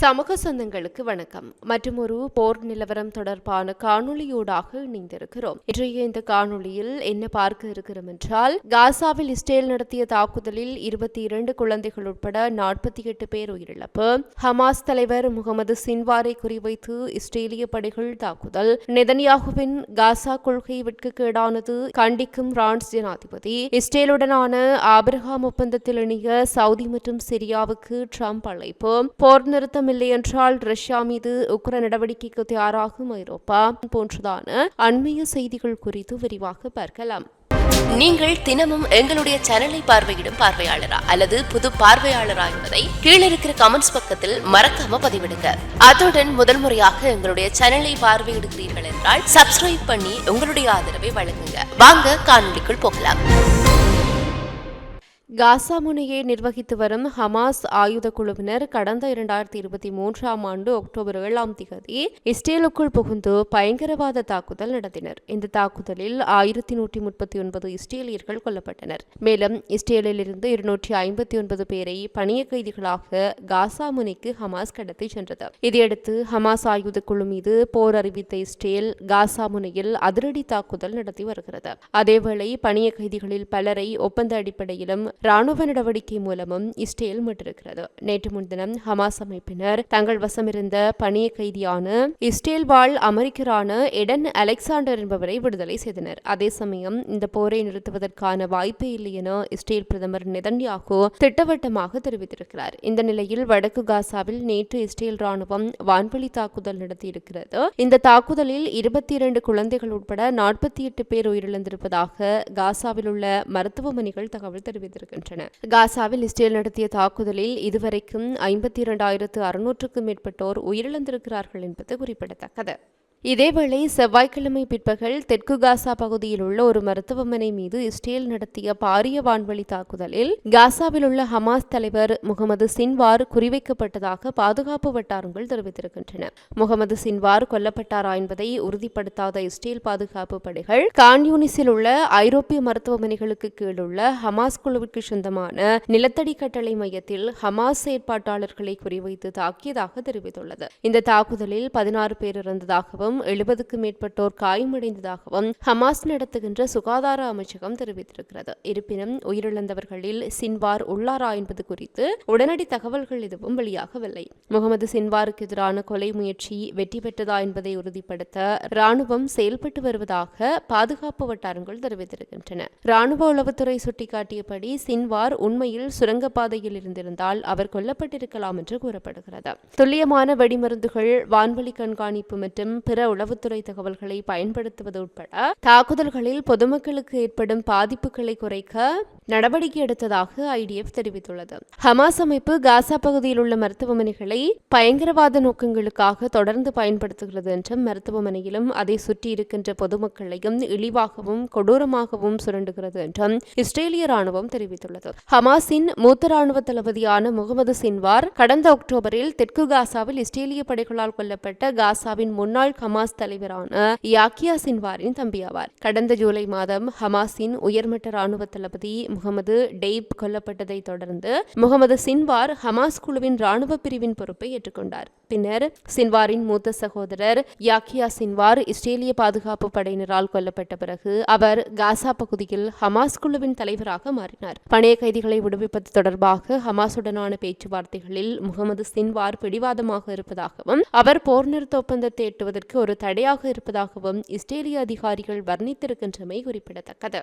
சமூக சொந்தங்களுக்கு வணக்கம். மற்றும் ஒரு போர் நிலவரம் தொடர்பான காணொளியோடாக இணைந்திருக்கிறோம். இன்றைய இந்த காணொளியில் என்ன பார்க்க இருக்கிறோம் என்றால் காசாவில் இஸ்ரேல் நடத்திய தாக்குதலில் இருபத்தி இரண்டு குழந்தைகள் உட்பட நாற்பத்தி எட்டு பேர் உயிரிழப்பு. ஹமாஸ் தலைவர் முகமது சின்வாரை குறிவைத்து இஸ்ரேலிய படைகள் தாக்குதல். நெதன்யாகுவின் காசா கொள்கை விற்கக்கேடானது கண்டிக்கும் பிரான்ஸ் ஜனாதிபதி. இஸ்ரேலுடனான ஆபிரகாம் ஒப்பந்தத்தில் இணைய சவுதி மற்றும் சிரியாவுக்கு ட்ரம்ப் அழைப்பு. போர் நிறுத்தம் இல்லை என்றால் ரஷ்யா மீது உக்ர நடவடிக்கைக்கு தயாராகும் ஐரோப்பா போன்றதான அண்மைய செய்திகள் குறித்து விரிவாக பார்க்கலாம். நீங்கள் தினமும் எங்களுடைய சேனலை பார்வையிடும் பார்வையாளரா அல்லது புது பார்வையாளரா என்பதை கீழே இருக்கிற கமெண்ட்ஸ் பக்கத்தில் மறக்காம பதிவிடுங்க. அத்துடன் முதல் முறையாக எங்களுடைய சேனலை பார்வையிடுகிறீர்கள் என்றால் சப்ஸ்கிரைப் பண்ணி உங்களுடைய ஆதரவை வழங்குங்க. வாங்க காணொலிக்குள் போகலாம். காசா முனையை நிர்வகித்து வரும் ஹமாஸ் ஆயுத குழுவினர் கடந்த இரண்டாயிரத்தி இருபத்தி மூன்றாம் ஆண்டு அக்டோபர் ஏழாம் திகதி இஸ்ரேலுக்குள் புகுந்து பயங்கரவாத தாக்குதல் நடத்தினர். இந்த தாக்குதலில் ஆயிரத்தி நூற்றி முப்பத்தி ஒன்பது இஸ்ரேலியர்கள் கொல்லப்பட்டனர். மேலும் இஸ்ரேலில் இருந்து இருநூற்றி ஐம்பத்தி ஒன்பது பேரை பணிய கைதிகளாக காசா முனைக்கு ஹமாஸ் கடத்தி சென்றது. இதையடுத்து ஹமாஸ் ஆயுத குழு மீது போர் அறிவித்த இஸ்ரேல் காசா முனையில் அதிரடி தாக்குதல் நடத்தி வருகிறது. அதேவேளை பணிய கைதிகளில் பலரை ஒப்பந்த அடிப்படையிலும் ராணுவ நடவடிக்கை மூலமும் இஸ்ரேல் மீட்டிருக்கிறது. நேற்று முன்தினம் ஹமாஸ் அமைப்பினர் தங்கள் வசமிருந்த பணிய கைதியான இஸ்ரேல் வாழ் அமெரிக்கரான எடன் அலெக்சாண்டர் என்பவரை விடுதலை செய்தனர். அதே சமயம் இந்த போரை நிறுத்துவதற்கான வாய்ப்பே இல்லை என இஸ்ரேல் பிரதமர் நெதன்யாகு திட்டவட்டமாக தெரிவித்திருக்கிறார். இந்த நிலையில் வடக்கு காசாவில் நேற்று இஸ்ரேல் ராணுவம் வான்வழி தாக்குதல் நடத்தியிருக்கிறது. இந்த தாக்குதலில் இருபத்தி இரண்டு குழந்தைகள் உட்பட நாற்பத்தி எட்டு பேர் உயிரிழந்திருப்பதாக காசாவில் உள்ள மருத்துவமனைகள் தகவல் வருகின்றன காசாவில் இஸ்ரேல் நடத்திய தாக்குதலில் இதுவரைக்கும் ஐம்பத்தி இரண்டாயிரத்து அறுநூற்றுக்கும் மேற்பட்டோர் உயிரிழந்திருக்கிறார்கள் என்பது குறிப்பிடத்தக்கது. இதேவேளை செவ்வாய்க்கிழமை பிற்பகல் தெற்கு காசா பகுதியில் உள்ள ஒரு மருத்துவமனை மீது இஸ்ரேல் நடத்திய பாரிய வான்வழி தாக்குதலில் காசாவில் உள்ள ஹமாஸ் தலைவர் முகமது சின்வார் குறிவைக்கப்பட்டதாக பாதுகாப்பு வட்டாரங்கள் தெரிவித்திருக்கின்றன. முகமது சின்வார் கொல்லப்பட்டாரா என்பதை உறுதிப்படுத்தாத இஸ்ரேல் பாதுகாப்பு படைகள் கான்யூனிஸில் உள்ள ஐரோப்பிய மருத்துவமனைகளுக்கு கீழுள்ள ஹமாஸ் குழுவிற்கு சொந்தமான நிலத்தடி கட்டளை மையத்தில் ஹமாஸ் செயற்பாட்டாளர்களை குறிவைத்து தாக்கியதாக தெரிவித்துள்ளது. இந்த தாக்குதலில் பதினாறு பேர் இறந்ததாகவும் உள்ளதாகவும் எழுபதுக்கு மேற்பட்டோர் காயமடைந்ததாகவும் ஹமாஸ் நடத்துகின்ற சுகாதார அமைச்சகம் தெரிவித்திருக்கிறது. இருப்பினும் உயிரிழந்தவர்களில் சின்வார் உள்ளாரா என்பது குறித்து உடனடி தகவல்கள் எதுவும் வெளியாகவில்லை. முகமது சின்வாருக்கு எதிரான கொலை முயற்சி வெற்றி பெற்றதா என்பதை உறுதிப்படுத்த ராணுவம் செயல்பட்டு வருவதாக பாதுகாப்பு வட்டாரங்கள் தெரிவித்திருக்கின்றன. ராணுவ உளவுத்துறை சுட்டிக்காட்டியபடி சின்வார் உண்மையில் சுரங்கப்பாதையில் இருந்திருந்தால் அவர் கொல்லப்பட்டிருக்கலாம் என்று கூறப்படுகிறது. துல்லியமான வெடிமருந்துகள் வான்வழி கண்காணிப்பு மற்றும் பிற உளவுத்துறை தகவல்களை பயன்படுத்துவது உட்பட தாக்குதல்களில் பொதுமக்களுக்கு ஏற்படும் பாதிப்புகளை குறைக்க நடவடிக்கை எடுத்ததாக ஐடிஎஃப் தெரிவித்துள்ளது. ஹமாஸ் அமைப்பு காசா பகுதியில் உள்ள மருத்துவமனைகளை பயங்கரவாத நோக்கங்களுக்காக தொடர்ந்து பயன்படுத்துகிறது என்றும் மருத்துவமனையிலும் அதை சுற்றி இருக்கின்ற பொதுமக்களையும் இழிவாகவும் கொடூரமாகவும் சுரண்டுகிறது என்றும் இஸ்ரேலிய ராணுவம் தெரிவித்துள்ளது. ஹமாஸின் மூத்த ராணுவ தளபதியான முகமது சின்வார் கடந்த அக்டோபரில் தெற்கு காசாவில் இஸ்ரேலிய படைகளால் கொல்லப்பட்ட காசாவின் முன்னாள் ஹமாஸ் தலைவரான யாக்கியா சின்வாரின் தம்பி ஆவார் கடந்த ஜூலை மாதம் ஹமாஸின் உயர்மட்ட ராணுவ தளபதி முகமது டெய்ப் கொல்லப்பட்டதை தொடர்ந்து முகமது சின்வார் ஹமாஸ் குழுவின் ராணுவ பிரிவின் பொறுப்பை ஏற்றுக்கொண்டார். பின்னர் சின்வாரின் மூத்த சகோதரர் யாக்கியா சின்வார் இஸ்ரேலிய பாதுகாப்பு படையினரால் கொல்லப்பட்ட பிறகு அவர் காசா பகுதியில் ஹமாஸ் குழுவின் தலைவராக மாறினார். பணைய கைதிகளை விடுவிப்பது தொடர்பாக ஹமாஸுடனான பேச்சுவார்த்தைகளில் முகமது சின்வார் பிடிவாதமாக இருப்பதாகவும் அவர் போர் நிறுத்த ஒப்பந்தத்தை எட்டுவதற்கு ஒரு தடையாக இருப்பதாகவும் இஸ்ரேலிய அதிகாரிகள் வர்ணித்திருக்கின்றமை குறிப்பிடத்தக்கது.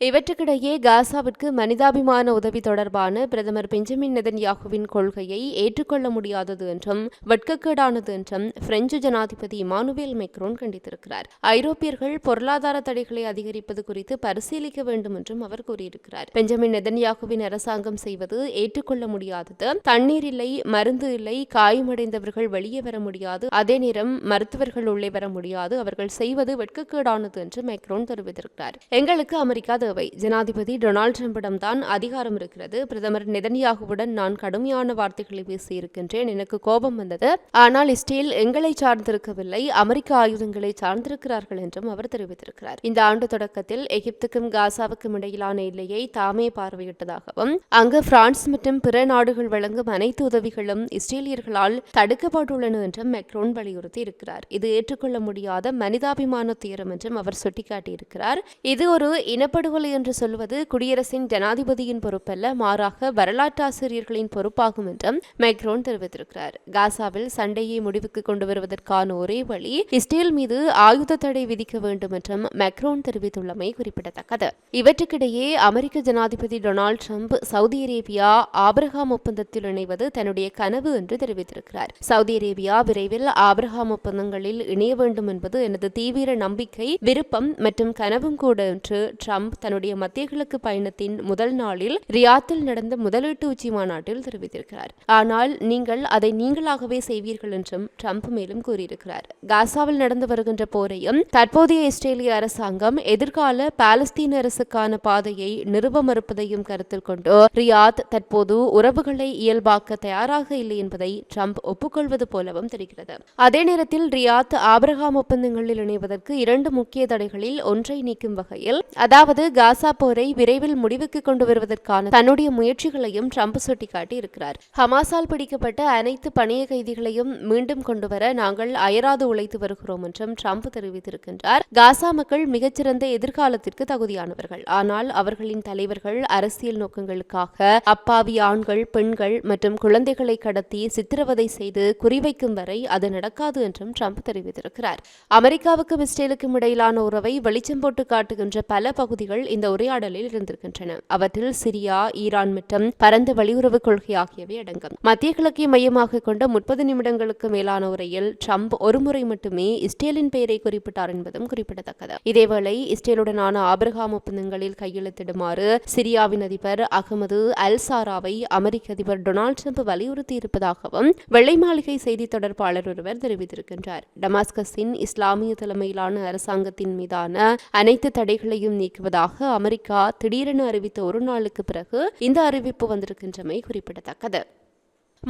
இவற்றுக்கிடையே காசாவிற்கு மனிதாபிமான உதவி தொடர்பான பிரதமர் பெஞ்சமின் நெதன்யாகுவின் கொள்கையை ஏற்றுக்கொள்ள முடியாதது என்றும் வெட்கக்கேடானது என்றும் பிரெஞ்சு ஜனாதிபதி இமானுவேல் மெக்ரோன் கண்டித்திருக்கிறார். ஐரோப்பியர்கள் பொருளாதார தடைகளை அதிகரிப்பது குறித்து பரிசீலிக்க வேண்டும் என்றும் அவர் கூறியிருக்கிறார். பெஞ்சமின் நெதன்யாகுவின் அரசாங்கம் செய்வது ஏற்றுக்கொள்ள முடியாதது தண்ணீர் இல்லை மருந்து இல்லை காயமடைந்தவர்கள் வெளியே வர முடியாது அதே நேரம் மருத்துவர்கள் உள்ளே வர முடியாது அவர்கள் செய்வது வெட்கக்கேடானது என்று மெக்ரோன் தெரிவித்திருக்கிறார். எங்களுக்கு அமெரிக்கா தேவை. ஜனாதிபதி டொனால்ட் ட்ரம்பிடம் தான் அதிகாரம் இருக்கிறது. பிரதமர் நெதன்யாகுவுடன் நான் கடுமையான வார்த்தைகளை பேசியிருக்கின்றேன். எனக்கு கோபம் வந்தது. ஆனால் இஸ்ரேல் எங்களை சார்ந்திருக்கவில்லை. அமெரிக்க ஆயுதங்களை சார்ந்திருக்கிறார்கள் என்றும் அவர் தெரிவித்திருக்கிறார். இந்த ஆண்டு தொடக்கத்தில் எகிப்துக்கும் காசாவுக்கும் இடையிலான எல்லையை தாமே பார்வையிட்டதாகவும் அங்கு பிரான்ஸ் மற்றும் பிற நாடுகள் வழங்கும் அனைத்து உதவிகளும் இஸ்ரேலியர்களால் தடுக்கப்பட்டுள்ளன என்றும் மெக்ரோன் வலியுறுத்தி இருக்கிறார். இது ஏற்றுக்கொள்ள முடியாத மனிதாபிமான துயரம் என்றும் அவர் சுட்டிக்காட்டியிருக்கிறார். இது ஒரு இனப்படுகொலை என்று சொல்வது குடியரசின் ஜனாதிபதியின் பொறுப்பல்ல மாறாக வரலாற்றாசிரியர்களின் பொறுப்பாகும் என்றும் மைக்ரோன் தெரிவித்திருக்கிறார். காசாவில் சண்டையை முடிவுக்கு கொண்டு வருவதற்கான ஒரே வழி இஸ்ரேல் மீது ஆயுத தடை விதிக்க வேண்டும் என்றும் மைக்ரோன் தெரிவித்துள்ளமை குறிப்பிடத்தக்கது. இவற்றுக்கிடையே அமெரிக்க ஜனாதிபதி Donald Trump Saudi Arabia Abraham ஒப்பந்தத்தில் இணைவது தன்னுடைய கனவு என்று தெரிவித்திருக்கிறார். சவுதி அரேபியா விரைவில் ஆபிரகாம் ஒப்பந்தங்களில் இணைய வேண்டும் என்பது எனது தீவிர நம்பிக்கை விருப்பம் மற்றும் கனவும் கூட என்று ட்ரம்ப் தன்னுடைய மத்திய கிழக்கு பயணத்தின் முதல் நாளில் ரியாத்தில் நடந்த முதலீட்டு உச்சி மாநாட்டில் தெரிவித்திருக்கிறார். ஆனால் நீங்கள் அதை நீங்களாகவே செய்வீர்கள் என்றும் ட்ரம்ப் மேலும் கூறியிருக்கிறார். காசாவில் நடந்து வருகின்ற போரையும் தற்போதைய இஸ்ரேலிய அரசாங்கம் எதிர்கால பாலஸ்தீன அரசுக்கான பாதையை நிறுவ மறுப்பதையும் கருத்தில் கொண்டு ரியாத் தற்போது உறவுகளை இயல்பாக்க தயாராக இல்லை என்பதை ட்ரம்ப் ஒப்புக்கொள்வது போலவும் தெரிகிறது. அதே நேரத்தில் ரியாத் ஆபிரகாம் ஒப்பந்தங்களில் இணைவதற்கு இரண்டு முக்கிய தடைகளில் ஒன்றை நீக்கும் வகையில் அதாவது காசா போரை விரைவில் முடிவுக்கு கொண்டு வருவதற்கான தன்னுடைய முயற்சிகளையும் ட்ரம்ப் சுட்டிக்காட்டி இருக்கிறார் ஹமாஸால் பிடிக்கப்பட்ட அனைத்து பணிய கைதிகளையும் மீண்டும் கொண்டுவர நாங்கள் அயராது உழைத்து வருகிறோம் என்றும் ட்ரம்ப் தெரிவித்திருக்கின்றார். காசா மக்கள் மிகச்சிறந்த எதிர்காலத்திற்கு தகுதியானவர்கள். ஆனால் அவர்களின் தலைவர்கள் அரசியல் நோக்கங்களுக்காக அப்பாவி ஆண்கள் பெண்கள் மற்றும் குழந்தைகளை கடத்தி சித்திரவதை செய்து குறிவைக்கும் வரை அது நடக்காது என்றும் ட்ரம்ப் தெரிவித்திருக்கிறார். அமெரிக்காவுக்கும் இஸ்ரேலுக்கும் இடையிலான உறவை வெளிச்சம் போட்டு காட்டுகின்ற பல பகுதிகள் இந்த உரையாடலில் இருந்திருக்கின்றன. அவற்றில் சிரியா ஈரான் மற்றும் பரந்த வெளியுறவு கொள்கை ஆகியவை அடங்கும். மத்திய கிழக்கை மையமாக கொண்ட முப்பது நிமிடங்களுக்கு மேலான உரையில் ட்ரம்ப் ஒருமுறை மட்டுமே இஸ்ரேலின் பெயரை குறிப்பிட்டார் என்பதும் குறிப்பிடத்தக்கது. இதேவேளை இஸ்ரேலுடனான ஆபிரகாம் ஒப்பந்தங்களில் கையெழுத்திடுமாறு சிரியாவின் அதிபர் அகமது அல் சாராவை அமெரிக்க அதிபர் டொனால்டு ட்ரம்ப் வலியுறுத்தி இருப்பதாகவும் வெள்ளை மாளிகை செய்தி தொடர்பாளர் ஒருவர் தெரிவித்திருக்கின்றார். டமாஸ்கஸின் இஸ்லாமிய தலைமையிலான அரசாங்கத்தின் மீதான அனைத்து தடைகளையும் நீக்குவதாக அமெரிக்கா திடீரென அறிவித்த ஒரு நாளுக்கு பிறகு இந்த அறிவிப்பு வந்திருக்கின்றமை குறிப்பிடத்தக்கது.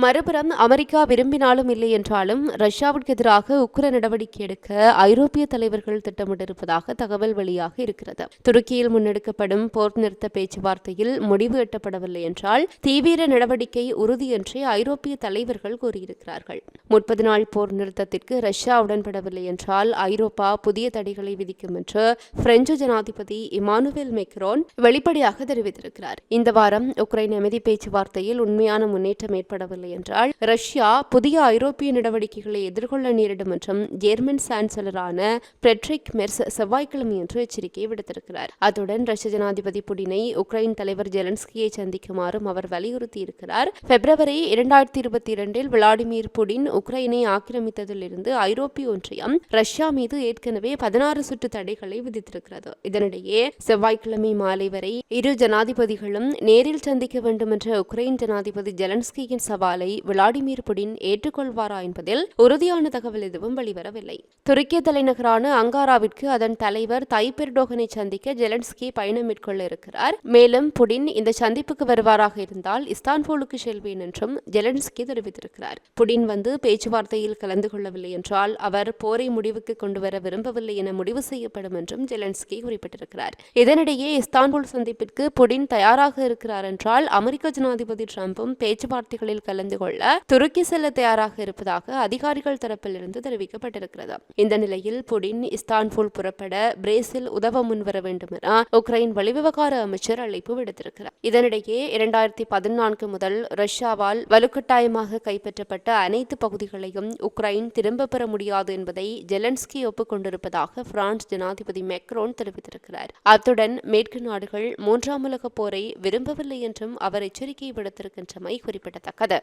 மறுபுறம் அமெரிக்கா விரும்பினாலும் இல்லை என்றாலும் ரஷ்யாவிற்கு எதிராக உக்கிர நடவடிக்கை எடுக்க ஐரோப்பிய தலைவர்கள் திட்டமிட்டிருப்பதாக தகவல் வெளியாக இருக்கிறது. துருக்கியில் முன்னெடுக்கப்படும் போர் நிறுத்த பேச்சுவார்த்தையில் முடிவு எட்டப்படவில்லை என்றால் தீவிர நடவடிக்கை உறுதி என்றே ஐரோப்பிய தலைவர்கள் கூறியிருக்கிறார்கள். முப்பது நாள் போர் நிறுத்தத்திற்கு ரஷ்யா உடன்படவில்லை என்றால் ஐரோப்பா புதிய தடைகளை விதிக்கும் என்று பிரெஞ்சு ஜனாதிபதி இமானுவேல் மெக்ரோன் வெளிப்படையாக தெரிவித்திருக்கிறார். இந்த வாரம் உக்ரைன் அமைதி பேச்சுவார்த்தையில் உண்மையான முன்னேற்றம் ஏற்படவில்லை என்றால் ரஷ்யா புதிய ஐரோப்பிய நடவடிக்கைகளை எதிர்கொள்ள நேரிடும் என்றும் ஜெர்மன் சான்சலரான பிரெட்ரிக் மெர்ஸ் செவ்வாய்க்கிழமை என்று எச்சரிக்கை விடுத்திருக்கிறார். அத்துடன் ரஷ்ய ஜனாதிபதி புடினை உக்ரைன் தலைவர் ஜெலன்ஸ்கியை சந்திக்குமாறும் அவர் வலியுறுத்தியிருக்கிறார். பிப்ரவரி இரண்டாயிரத்தி இருபத்தி இரண்டில் விளாடிமிர் புடின் உக்ரைனை ஆக்கிரமித்ததிலிருந்து ஐரோப்பிய ஒன்றியம் ரஷ்யா மீது ஏற்கனவே பதினாறு சுற்று தடைகளை விதித்திருக்கிறது. இதனிடையே செவ்வாய்க்கிழமை மாலை வரை இரு ஜனாதிபதிகளும் நேரில் சந்திக்க வேண்டும் என்ற உக்ரைன் ஜனாதிபதி ஜெலன்ஸ்கியின் சவால் விளாடிமிர் புடின் ஏற்றுக்கொள்வாரா என்பதில் உறுதியான தகவல் எதுவும் வெளிவரவில்லை. துருக்கிய தலைநகரான அங்காராவிற்கு அதன் தலைவர் தைப் எர்டோகனை சந்திக்க ஜெலன்ஸ்கி பயணம் மேற்கொள்ள இருக்கிறார். மேலும் புடின் இந்த சந்திப்புக்கு வருவாராக இருந்தால் இஸ்தான்புலுக்கு செல்வேன் என்றும் ஜெலன்ஸ்கி தெரிவித்திருக்கிறார். புடின் வந்து பேச்சுவார்த்தையில் கலந்து கொள்ளவில்லை என்றால் அவர் போரை முடிவுக்கு கொண்டுவர விரும்பவில்லை என முடிவு செய்யப்படும் என்றும் ஜெலன்ஸ்கி குறிப்பிட்டிருக்கிறார். இதனிடையே இஸ்தான்புல் சந்திப்பிற்கு புடின் தயாராக இருக்கிறார் என்றால் அமெரிக்க ஜனாதிபதி டிரம்பும் பேச்சுவார்த்தைகளில் கலந்து கொள்ள துருக்கி செல்ல தயாராக இருப்பதாக அதிகாரிகள் தரப்பிலிருந்து தெரிவிக்கப்பட்டிருக்கிறது. இந்த நிலையில் புடின் இஸ்தான்புல் புறப்பட பிரேசில் உதவ முன்வர வேண்டும் என உக்ரைன் வெளிவிவகார அமைச்சர் அழைப்பு விடுத்திருக்கிறார். இதனிடையே இரண்டாயிரத்தி பதினான்கு முதல் ரஷ்யாவால் வலுக்கட்டாயமாக கைப்பற்றப்பட்ட அனைத்து பகுதிகளையும் உக்ரைன் திரும்ப பெற முடியாது என்பதை ஜெலன்ஸ்கி ஒப்புக்கொண்டிருப்பதாக பிரான்ஸ் ஜனாதிபதி மெக்ரோன் தெரிவித்திருக்கிறார். அத்துடன் மேற்கு நாடுகள் மூன்றாம் உலக போரை விரும்பவில்லை என்றும் அவர் எச்சரிக்கை விடுத்திருக்கின்றமை குறிப்பிடத்தக்கது.